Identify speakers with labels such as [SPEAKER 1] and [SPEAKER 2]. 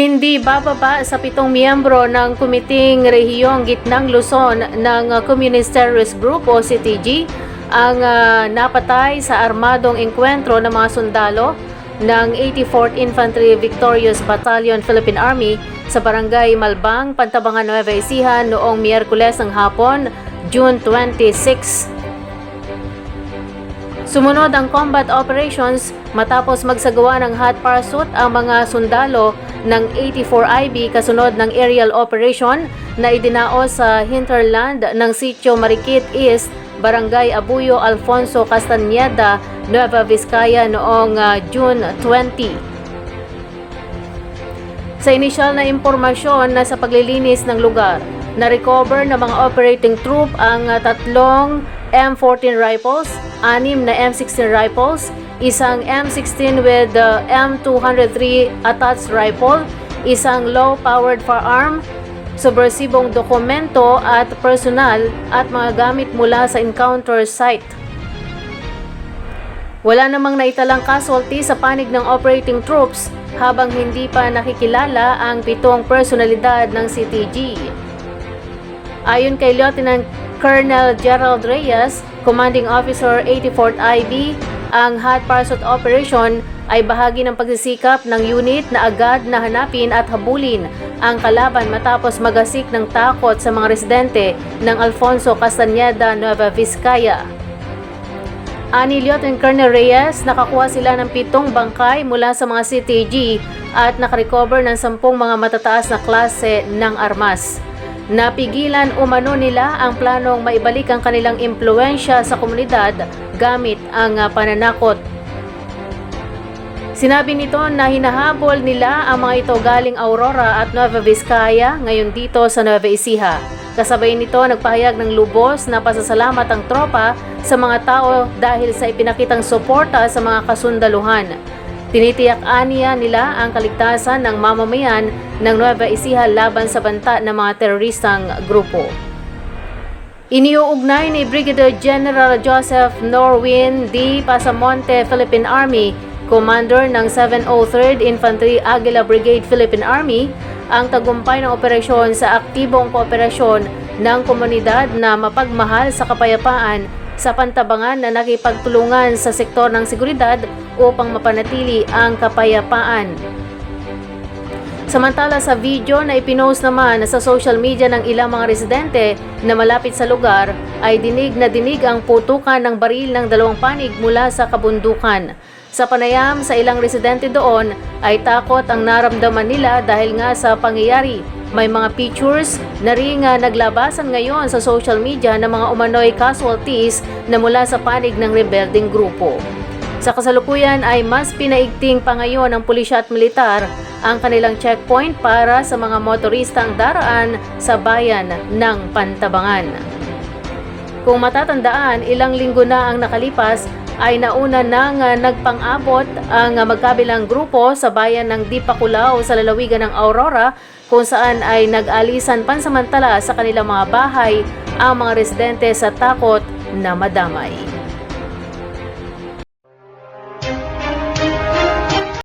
[SPEAKER 1] Hindi bababa sa pitong miyembro ng Kumiting Rehiyong Gitnang Luzon ng Communist Terrorist Group o CTG ang uh, napatay sa armadong engkwentro ng mga sundalo ng 84th Infantry Victorious Battalion Philippine Army sa Barangay Malbang, Pantabangan Nueva Ecija noong Miyerkules ng hapon, June 26. Sumunod ang combat operations matapos magsagawa ng hot pursuit ang mga sundalo ng 84IB kasunod ng aerial operation na idinao sa hinterland ng Sitio Marikit East, Barangay Abuyo, Alfonso Castañeda, Nueva Vizcaya noong ah, June 20. Sa inisyal na impormasyon na sa paglilinis ng lugar, na-recover ng mga operating troop ang ah, tatlong M14 rifles, anim na M16 rifles, isang M16 with uh, M203 attached rifle, isang low-powered firearm, subversibong dokumento at personal at mga gamit mula sa encounter site. Wala namang naitalang casualty sa panig ng operating troops habang hindi pa nakikilala ang pitong personalidad ng CTG. Ayon kay Lieutenant Colonel Gerald Reyes, Commanding Officer 84th IB, ang hot pursuit operation ay bahagi ng pagsisikap ng unit na agad na hanapin at habulin ang kalaban matapos magasik ng takot sa mga residente ng Alfonso Castañeda, Nueva Vizcaya. Ani Lieutenant Colonel Reyes, nakakuha sila ng pitong bangkay mula sa mga CTG at nakarecover ng sampung mga matataas na klase ng armas. Napigilan umano nila ang planong maibalik ang kanilang impluensya sa komunidad gamit ang ah, pananakot. Sinabi nito na hinahabol nila ang mga ito galing Aurora at Nueva Vizcaya ngayon dito sa Nueva Ecija. Kasabay nito nagpahayag ng lubos na pasasalamat ang tropa sa mga tao dahil sa ipinakitang suporta sa mga kasundaluhan. Tinitiyak aniya nila ang kaligtasan ng mamamayan ng Nueva Ecija laban sa banta ng mga teroristang grupo. Iniuugnay ni Brigadier General Joseph Norwin D. Pasamonte, Philippine Army, Commander ng 703rd Infantry Aguila Brigade Philippine Army, ang tagumpay ng operasyon sa aktibong kooperasyon ng komunidad na mapagmahal sa kapayapaan sa pantabangan na nakipagtulungan sa sektor ng seguridad upang mapanatili ang kapayapaan. Samantala sa video na ipinost naman sa social media ng ilang mga residente na malapit sa lugar ay dinig na dinig ang putukan ng baril ng dalawang panig mula sa kabundukan. Sa panayam sa ilang residente doon ay takot ang naramdaman nila dahil nga sa pangyayari. May mga pictures na ring ah, naglabasan ngayon sa social media ng mga umano'y casualties na mula sa panig ng rebelding grupo. Sa kasalukuyan ay mas pinaigting pa ngayon ng pulisya at militar ang kanilang checkpoint para sa mga motoristang daraan sa bayan ng Pantabangan. Kung matatandaan, ilang linggo na ang nakalipas ay nauna nang nagpang-abot ang magkabilang grupo sa bayan ng Dipakulaw sa lalawigan ng Aurora kung saan ay nag-alisan pansamantala sa kanilang mga bahay ang mga residente sa takot na madamay.